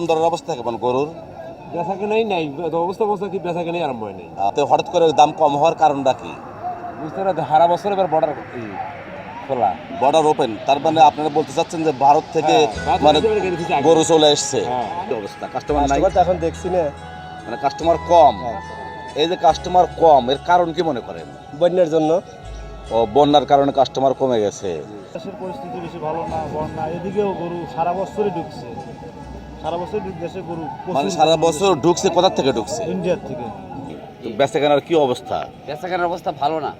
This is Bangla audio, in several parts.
দাম অবস্থা কেমন গরুর? বেচা কেনাই নাই অবস্থা অবস্থা কি বেচা কেনাই আরম্ভ হয় নাই। তো হঠাৎ করে দাম কম হওয়ার কারণটা কি? বুঝতে পারা হারা বছর এবার বর্ডার খোলা। বর্ডার ওপেন তার মানে আপনারা বলতে চাচ্ছেন যে ভারত থেকে হ্যাঁ, মানে গরু চলে এসছে। হ্যাঁ। অবস্থা? কাস্টমার নাই? এখন দেখছি না। মানে কাস্টমার কম। এই যে কাস্টমার কম এর কারণ কি মনে করেন? বন্যার জন্য। ও বন্যার কারণে কাস্টমার কমে গেছে। দেশের পরিস্থিতি বেশি ভালো না বন্যা এদিকেও গরু সারা বছরই ঢুকছে। সারা বছর দেশে গরু মানে সারা বছর ঢুকছে কোথা থেকে ঢুকছে? ইন্ডিয়ার থেকে। তো বেচা কেনার কি অবস্থা? বেচাকেনার অবস্থা ভালো না।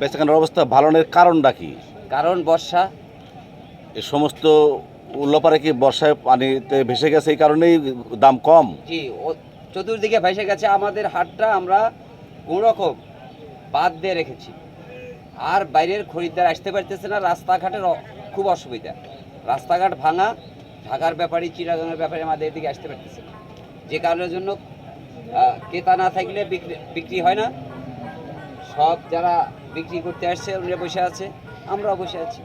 বেচা কেনার অবস্থা ভালোনের কারণটা কি? কারণ বর্ষা। এই সমস্ত উল্লাপারে কি বর্ষায় পানিতে ভেসে গেছে এই কারণেই দাম কম? জি চতুর্দিকে ভেসে গেছে। আমাদের হাটটা আমরা কোনোরকম বাদ দিয়ে রেখেছি। আর বাইরের খরিদ্দার আসতে পারতেছে না। রাস্তাঘাটের খুব অসুবিধা। রাস্তাঘাট ভাঙা ঢাকার ব্যাপারে চিরাগানের ব্যাপারে আমাদের এদিকে আসতে পারতেছে যে কারণের জন্য ক্রেতা না থাকলে বিক্রি বিক্রি হয় না। সব যারা বিক্রি করতে আসছে ওরা বসে আছে আমরাও বসে আছি।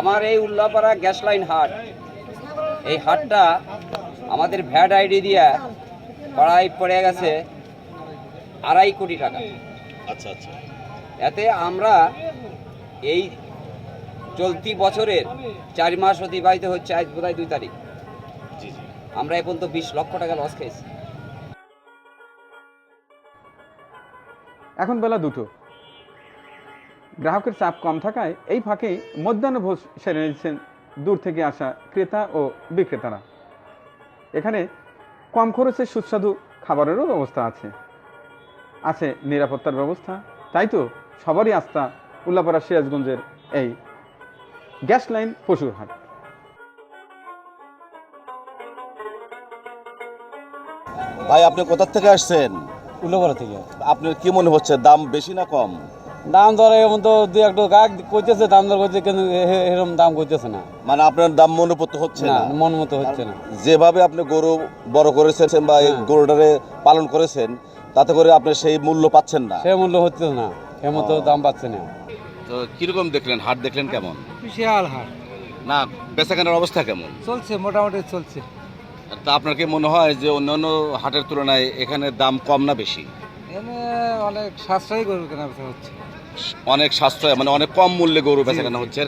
আমার এই উল্লাপাড়া গ্যাস লাইন হাট এই হাটটা আমাদের ভ্যাট আইডি দিয়া পাড়ায় পড়ে গেছে আড়াই কোটি টাকা। আচ্ছা আচ্ছা। এতে আমরা এই চলতি বছরের চার মাস অতিবাহিত হচ্ছে আজ বোধহয় দুই তারিখ। জি জি। আমরা এ পর্যন্ত বিশ লক্ষ টাকা লস খেয়েছি। এখন বেলা দুটো। গ্রাহকের চাপ কম থাকায় এই ফাঁকে মধ্যাহ্নভোজ সেরে নিচ্ছেন দূর থেকে আসা ক্রেতা ও বিক্রেতারা। এখানে কম খরচে সুস্বাদু খাবারেরও ব্যবস্থা আছে। আছে নিরাপত্তার ব্যবস্থা। তাই তো সবারই আস্থা উল্লাপাড়া সিরাজগঞ্জের এই গ্যাস লাইন পশুর হাট ভাই আপনি কোথা থেকে আসছেন? উল্লোপাড়া থেকে। আপনার কি মনে হচ্ছে দাম বেশি না কম? দাম দর এমন তো দুই একটা গাছ করতেছে দাম দর করছে কিন্তু এরকম দাম করতেছে না। মানে আপনার দাম মনোপুত হচ্ছে না না? মন মতো হচ্ছে না। যেভাবে আপনি গরু বড় করেছেন বা এই হ্যাঁ। গরুটারে পালন করেছেন তাতে করে আপনি সেই মূল্য পাচ্ছেন না। সেই মূল্য হচ্ছে না সে মতো দাম পাচ্ছে না। তো কীরকম দেখলেন? হাট দেখলেন কেমন? বিশাল হাট। না বেচাকেনার অবস্থা কেমন? চলছে মোটামুটি চলছে। তা আপনার কি মনে হয় যে অন্যান্য হাটের তুলনায় এখানে দাম কম না বেশি? এখানে অনেক সাশ্রয়ী গরু কেনা বেচা হচ্ছে। অনেক সাশ্রয় মানে অনেক কম মূল্যে গরু বেচা কেনা হচ্ছে।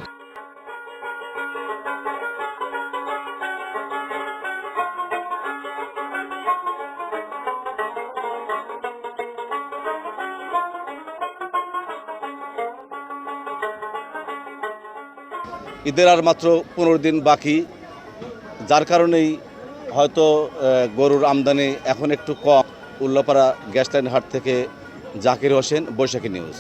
ঈদের আর মাত্র পনেরো দিন বাকি। যার কারণেই হয়তো গরুর আমদানি এখন একটু কম। উল্লাপাড়া গ্যাস লাইন হাট থেকে জাকির হোসেন, বৈশাখী নিউজ।